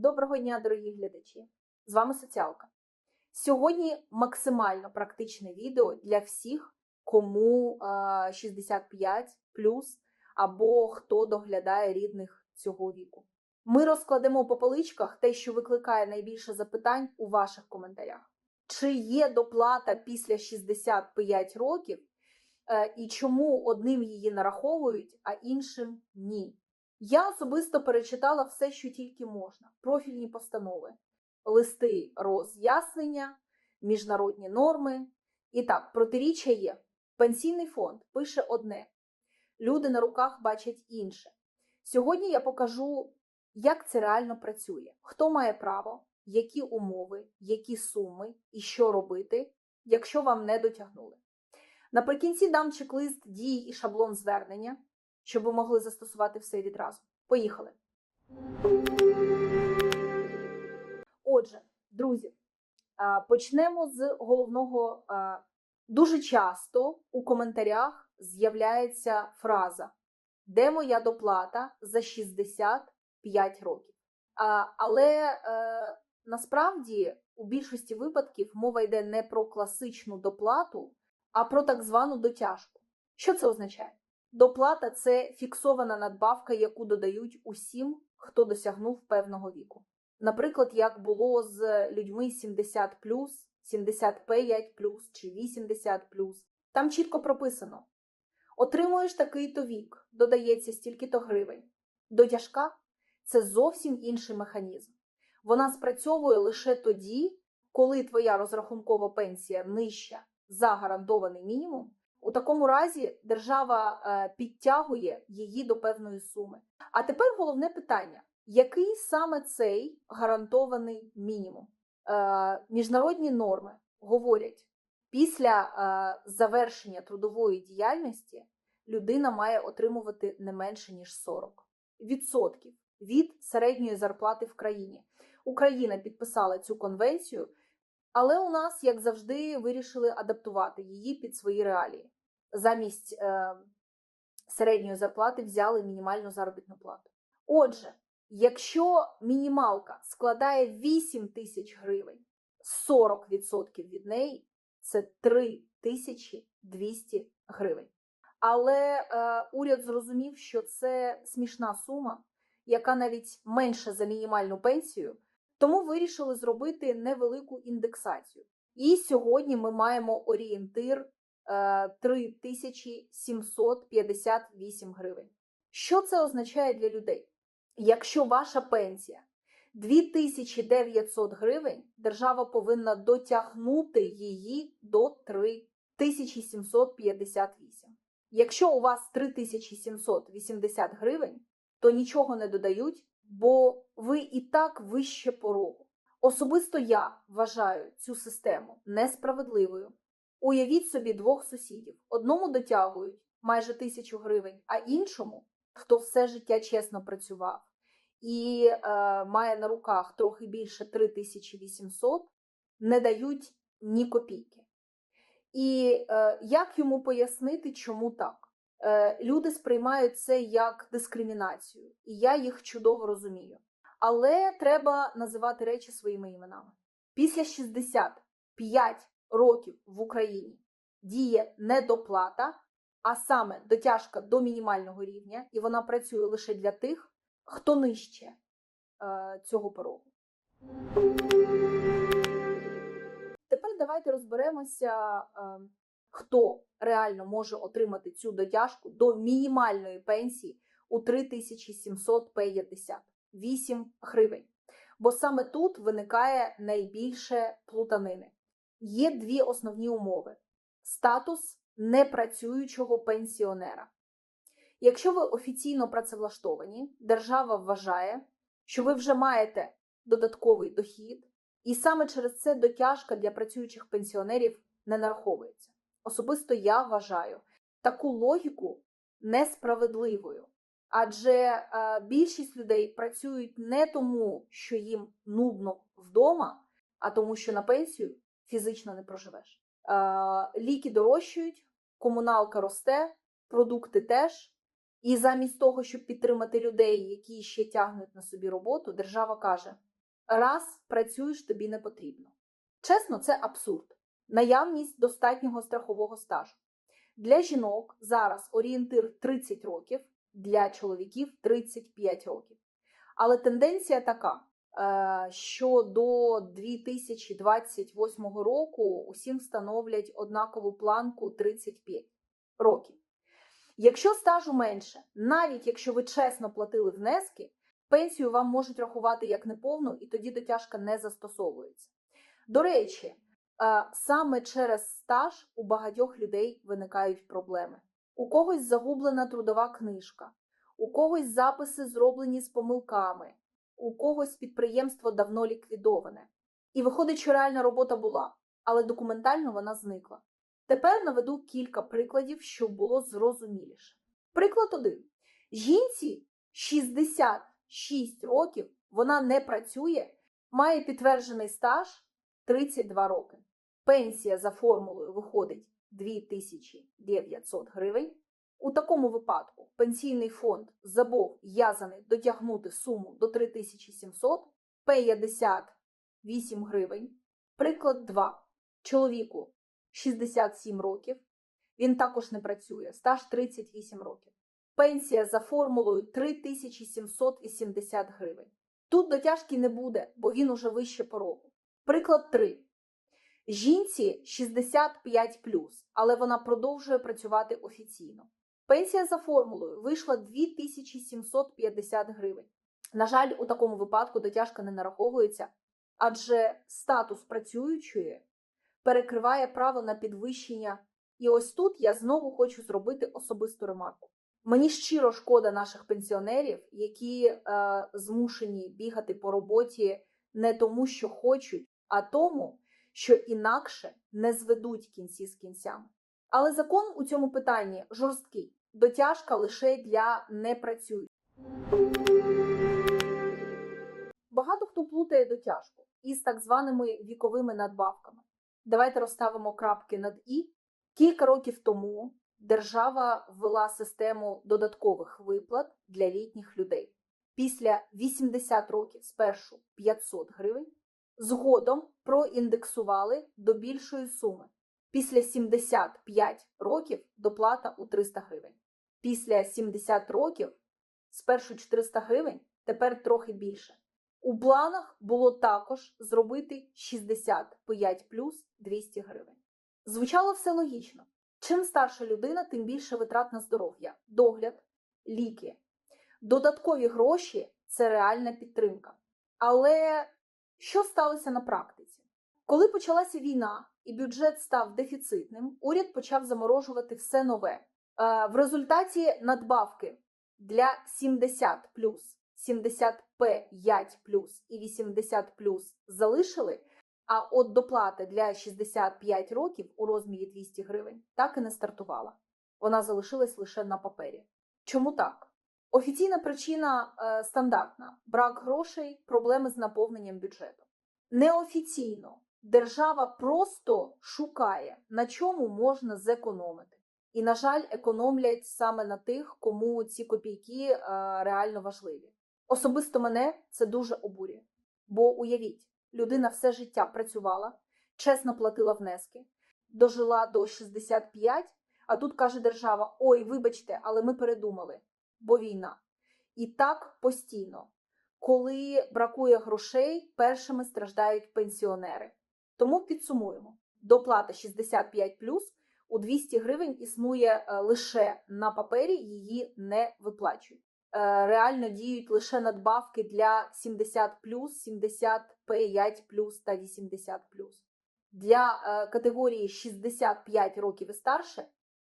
Доброго дня, дорогі глядачі! З вами Соціалка. Сьогодні максимально практичне відео для всіх, кому е, 65 або хто доглядає рідних цього віку. Ми розкладемо по поличках те, що викликає найбільше запитань у ваших коментарях. Чи є доплата після 65 років, е, і чому одним її нараховують, а іншим ні? Я особисто перечитала все, що тільки можна: профільні постанови, листи роз'яснення, міжнародні норми. І так, протиріччя є. Пенсійний фонд пише одне: люди на руках бачать інше. Сьогодні я покажу, як це реально працює, хто має право, які умови, які суми і що робити, якщо вам не дотягнули. Наприкінці дам чек-лист дій і шаблон звернення щоб ви могли застосувати все відразу. Поїхали. Отже, друзі, почнемо з головного. Дуже часто у коментарях з'являється фраза Де моя доплата за 65 років? Але е, насправді у більшості випадків мова йде не про класичну доплату, а про так звану дотяжку. Що це означає? Доплата це фіксована надбавка, яку додають усім, хто досягнув певного віку. Наприклад, як було з людьми 70, 75 чи 80 Там чітко прописано: отримуєш такий-то вік, додається стільки-то гривень. Дотяжка це зовсім інший механізм. Вона спрацьовує лише тоді, коли твоя розрахункова пенсія нижча за гарантований мінімум. У такому разі держава е, підтягує її до певної суми. А тепер головне питання: який саме цей гарантований мінімум? Е, міжнародні норми говорять, після е, завершення трудової діяльності людина має отримувати не менше ніж 40 відсотків від середньої зарплати в країні. Україна підписала цю конвенцію. Але у нас, як завжди, вирішили адаптувати її під свої реалії. Замість е, середньої зарплати взяли мінімальну заробітну плату. Отже, якщо мінімалка складає 8 тисяч гривень, 40% від неї це 3200 гривень. Але е, уряд зрозумів, що це смішна сума, яка навіть менша за мінімальну пенсію. Тому вирішили зробити невелику індексацію. І сьогодні ми маємо орієнтир 3758 е, гривень. Що це означає для людей? Якщо ваша пенсія 2900 гривень, держава повинна дотягнути її до 3758. Якщо у вас 3780 гривень, то нічого не додають бо ви і так вище порогу. Особисто я вважаю цю систему несправедливою. Уявіть собі двох сусідів: одному дотягують майже тисячу гривень, а іншому, хто все життя чесно працював і е, має на руках трохи більше 3800, не дають ні копійки. І е, як йому пояснити, чому так? Е, люди сприймають це як дискримінацію, і я їх чудово розумію. Але треба називати речі своїми іменами. Після 65 років в Україні діє недоплата, а саме дотяжка до мінімального рівня, і вона працює лише для тих, хто нижче е, цього порогу. Тепер давайте розберемося. Е, хто реально може отримати цю дотяжку до мінімальної пенсії у 3758 гривень. Бо саме тут виникає найбільше плутанини. Є дві основні умови: статус непрацюючого пенсіонера. Якщо ви офіційно працевлаштовані, держава вважає, що ви вже маєте додатковий дохід, і саме через це дотяжка для працюючих пенсіонерів не нараховується. Особисто я вважаю таку логіку несправедливою. Адже е, більшість людей працюють не тому, що їм нудно вдома, а тому, що на пенсію фізично не проживеш. Е, ліки дорожчають, комуналка росте, продукти теж. І замість того, щоб підтримати людей, які ще тягнуть на собі роботу, держава каже: раз працюєш, тобі не потрібно. Чесно, це абсурд. Наявність достатнього страхового стажу. Для жінок зараз орієнтир 30 років, для чоловіків 35 років. Але тенденція така, що до 2028 року усім встановлять однакову планку 35 років. Якщо стажу менше, навіть якщо ви чесно платили внески, пенсію вам можуть рахувати як неповну, і тоді дотяжка не застосовується. До речі, е, саме через стаж у багатьох людей виникають проблеми. У когось загублена трудова книжка, у когось записи зроблені з помилками, у когось підприємство давно ліквідоване. І виходить, що реальна робота була, але документально вона зникла. Тепер наведу кілька прикладів, щоб було зрозуміліше. Приклад один: жінці 66 років, вона не працює, має підтверджений стаж 32 роки. Пенсія за формулою виходить 2900 гривень. У такому випадку пенсійний фонд зобов'язаний дотягнути суму до 3700, 58 гривень. Приклад 2. Чоловіку 67 років. Він також не працює, стаж 38 років. Пенсія за формулою 3780 гривень. Тут дотяжки не буде, бо він уже вище порогу. Приклад 3. Жінці 65 але вона продовжує працювати офіційно. Пенсія за формулою вийшла 2750 гривень. На жаль, у такому випадку дотяжка не нараховується, адже статус працюючої перекриває право на підвищення. І ось тут я знову хочу зробити особисту ремарку. Мені щиро шкода наших пенсіонерів, які е, змушені бігати по роботі не тому, що хочуть, а тому, що інакше не зведуть кінці з кінцями. Але закон у цьому питанні жорсткий, дотяжка лише для непрацюючих. Багато хто плутає дотяжку із так званими віковими надбавками. Давайте розставимо крапки над і. Кілька років тому держава ввела систему додаткових виплат для літніх людей. Після 80 років спершу 500 гривень, згодом проіндексували до більшої суми. Після 75 років доплата у 300 гривень. Після 70 років спершу 400 гривень, тепер трохи більше. У планах було також зробити 65 плюс 200 гривень. Звучало все логічно. Чим старша людина, тим більше витрат на здоров'я, догляд, ліки. Додаткові гроші це реальна підтримка. Але що сталося на практиці? Коли почалася війна і бюджет став дефіцитним, уряд почав заморожувати все нове. Е, В результаті надбавки для 70 плюс 70П5 плюс і 80 плюс залишили, а от доплата для 65 років у розмірі 200 гривень так і не стартувала. Вона залишилась лише на папері. Чому так? Офіційна причина е, стандартна: брак грошей, проблеми з наповненням бюджету. Неофіційно держава просто шукає, на чому можна зекономити. І, на жаль, економлять саме на тих, кому ці копійки е, реально важливі. Особисто мене це дуже обурює. Бо уявіть, людина все життя працювала, чесно платила внески, дожила до 65, а тут каже держава: Ой, вибачте, але ми передумали, бо війна. І так постійно. Коли бракує грошей, першими страждають пенсіонери. Тому підсумуємо: доплата 65 у 200 гривень існує е, лише на папері, її не виплачують. Е, Реально діють лише надбавки для 70 75 та 80 Для е, категорії 65 років і старше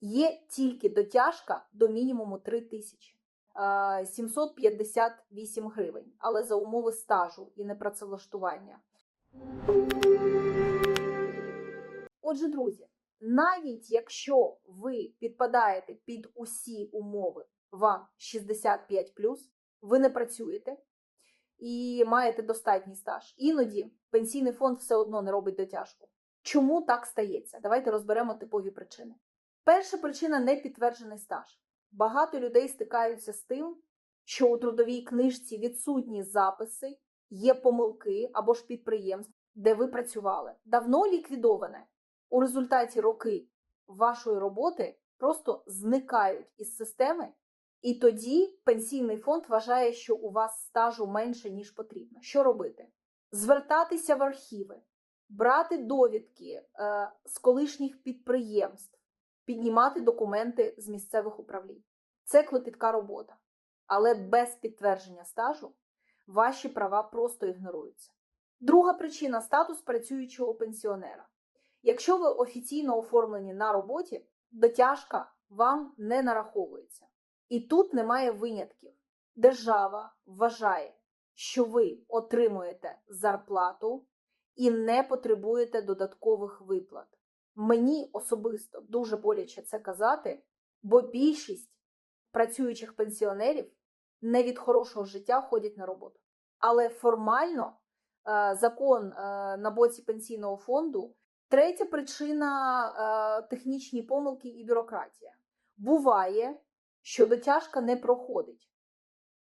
є тільки дотяжка до мінімуму 3 тисячі. 758 гривень, але за умови стажу і непрацевлаштування. Отже, друзі, навіть якщо ви підпадаєте під усі умови, вам 65 ви не працюєте і маєте достатній стаж. Іноді пенсійний фонд все одно не робить дотяжку. Чому так стається? Давайте розберемо типові причини. Перша причина непідтверджений стаж. Багато людей стикаються з тим, що у трудовій книжці відсутні записи є помилки або ж підприємств, де ви працювали, давно ліквідоване. У результаті роки вашої роботи просто зникають із системи, і тоді пенсійний фонд вважає, що у вас стажу менше, ніж потрібно. Що робити? Звертатися в архіви, брати довідки е, з колишніх підприємств, піднімати документи з місцевих управлінь. Це клопітка робота. Але без підтвердження стажу ваші права просто ігноруються. Друга причина статус працюючого пенсіонера. Якщо ви офіційно оформлені на роботі, дотяжка вам не нараховується. І тут немає винятків. Держава вважає, що ви отримуєте зарплату і не потребуєте додаткових виплат. Мені особисто дуже боляче це казати, бо більшість працюючих пенсіонерів не від хорошого життя ходять на роботу. Але формально е, закон е, на боці пенсійного фонду. Третя причина е, технічні помилки і бюрократія. Буває, що дотяжка не проходить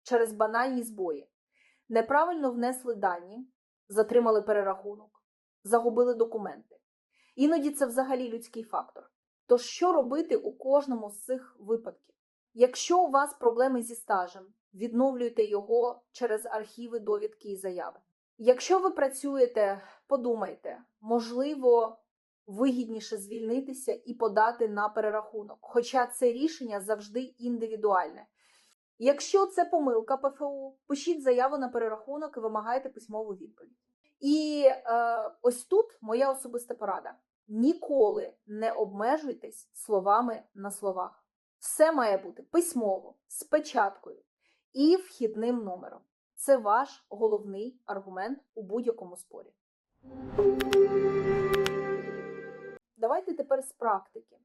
через банальні збої. Неправильно внесли дані, затримали перерахунок, загубили документи. Іноді це взагалі людський фактор. Тож, що робити у кожному з цих випадків? Якщо у вас проблеми зі стажем, відновлюйте його через архіви, довідки і заяви. Якщо ви працюєте, подумайте, можливо, вигідніше звільнитися і подати на перерахунок, хоча це рішення завжди індивідуальне. Якщо це помилка ПФУ, пишіть заяву на перерахунок і вимагайте письмову відповідь. І е, ось тут моя особиста порада: ніколи не обмежуйтесь словами на словах. Все має бути письмово, з печаткою і вхідним номером. Це ваш головний аргумент у будь-якому спорі. Давайте тепер з практики.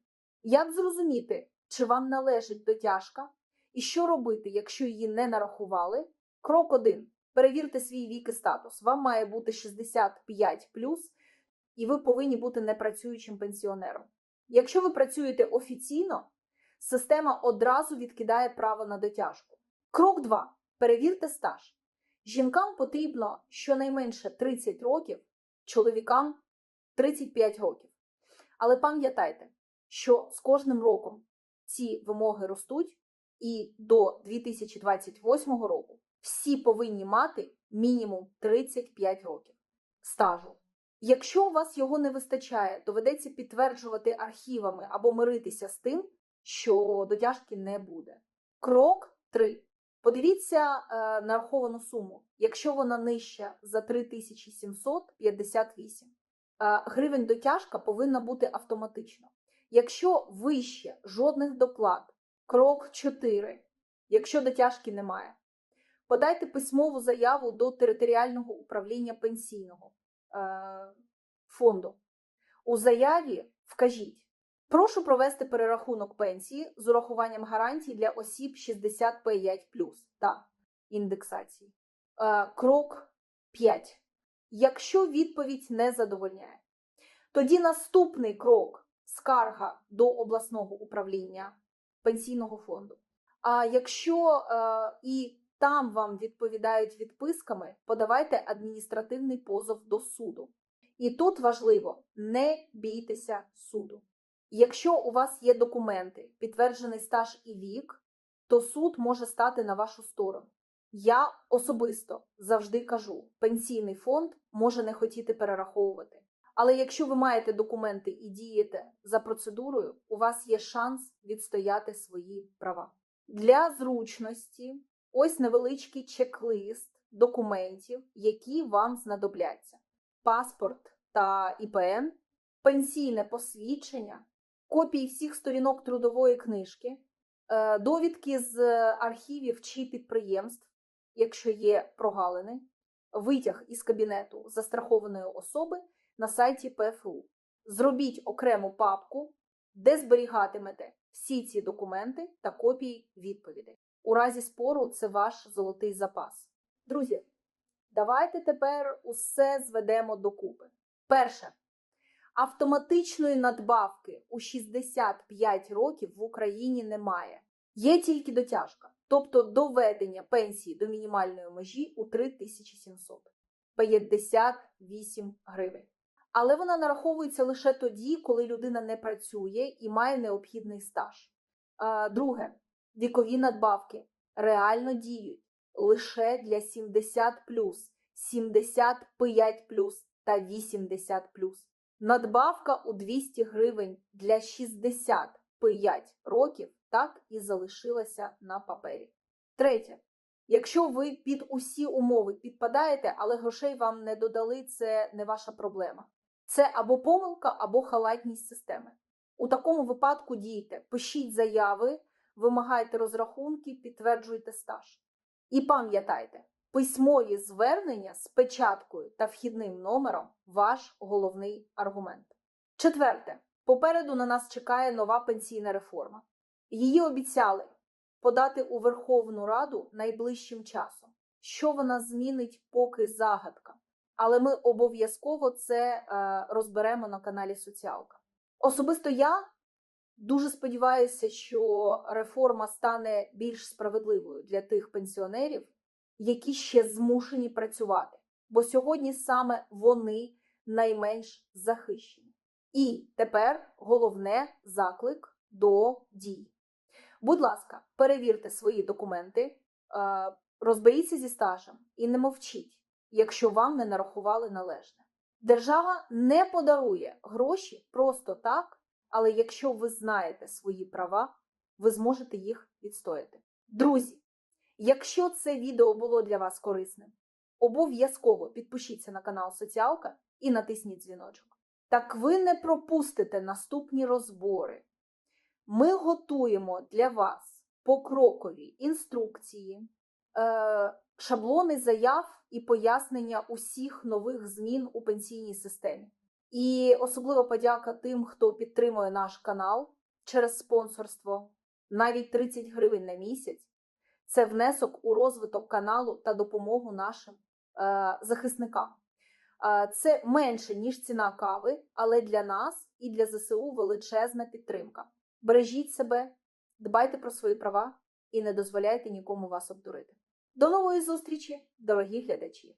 Як зрозуміти, чи вам належить дотяжка, і що робити, якщо її не нарахували? Крок 1. Перевірте свій вік і статус. Вам має бути 65 і ви повинні бути непрацюючим пенсіонером. Якщо ви працюєте офіційно, система одразу відкидає право на дотяжку. Крок 2. Перевірте стаж. Жінкам потрібно щонайменше 30 років, чоловікам 35 років. Але пам'ятайте, що з кожним роком ці вимоги ростуть, і до 2028 року всі повинні мати мінімум 35 років стажу. Якщо у вас його не вистачає, доведеться підтверджувати архівами або миритися з тим, що дотяжки не буде. Крок 3. Подивіться е, нараховану суму, якщо вона нижча за 3758 е, гривень дотяжка повинна бути автоматично. Якщо вище жодних доплат, крок 4, якщо дотяжки немає, подайте письмову заяву до територіального управління пенсійного е, фонду. У заяві вкажіть. Прошу провести перерахунок пенсії з урахуванням гарантій для осіб 65 та індексації. Е, крок 5. Якщо відповідь не задовольняє, тоді наступний крок скарга до обласного управління пенсійного фонду. А якщо е, і там вам відповідають відписками, подавайте адміністративний позов до суду. І тут важливо не бійтеся суду. Якщо у вас є документи, підтверджений стаж і вік, то суд може стати на вашу сторону. Я особисто завжди кажу: пенсійний фонд може не хотіти перераховувати. Але якщо ви маєте документи і дієте за процедурою, у вас є шанс відстояти свої права. Для зручності ось невеличкий чек-лист документів, які вам знадобляться: паспорт та ІПН, пенсійне посвідчення, копії всіх сторінок трудової книжки, е, довідки з архівів чи підприємств, якщо є прогалини, витяг із кабінету застрахованої особи на сайті ПФУ. Зробіть окрему папку, де зберігатимете всі ці документи та копії відповідей. У разі спору це ваш золотий запас. Друзі, давайте тепер усе зведемо докупи. Перше. Автоматичної надбавки у 65 років в Україні немає. Є тільки дотяжка, тобто доведення пенсії до мінімальної межі у 3700 58 гривень. Але вона нараховується лише тоді, коли людина не працює і має необхідний стаж. Друге, вікові надбавки реально діють лише для 70 75 та 80 Надбавка у 200 гривень для 65 років так і залишилася на папері. Третє. Якщо ви під усі умови підпадаєте, але грошей вам не додали, це не ваша проблема. Це або помилка, або халатність системи. У такому випадку дійте, пишіть заяви, вимагайте розрахунки, підтверджуйте стаж. І пам'ятайте, письмові звернення з печаткою та вхідним номером ваш головний аргумент. Четверте, попереду на нас чекає нова пенсійна реформа. Її обіцяли подати у Верховну Раду найближчим часом. Що вона змінить, поки загадка. Але ми обов'язково це е, розберемо на каналі Соціалка. Особисто я дуже сподіваюся, що реформа стане більш справедливою для тих пенсіонерів, які ще змушені працювати. Бо сьогодні саме вони найменш захищені. І тепер головне заклик до дій. Будь ласка, перевірте свої документи, е, розберіться зі стажем і не мовчіть, якщо вам не нарахували належне. Держава не подарує гроші просто так, але якщо ви знаєте свої права, ви зможете їх відстояти. Друзі, якщо це відео було для вас корисним, обов'язково підпишіться на канал Соціалка і натисніть дзвіночок. Так ви не пропустите наступні розбори. Ми готуємо для вас покрокові інструкції, е, шаблони заяв і пояснення усіх нових змін у пенсійній системі. І особлива подяка тим, хто підтримує наш канал через спонсорство, навіть 30 гривень на місяць. Це внесок у розвиток каналу та допомогу нашим е, захисникам. Е, це менше, ніж ціна кави, але для нас і для ЗСУ величезна підтримка. Бережіть себе, дбайте про свої права і не дозволяйте нікому вас обдурити. До нової зустрічі, дорогі глядачі!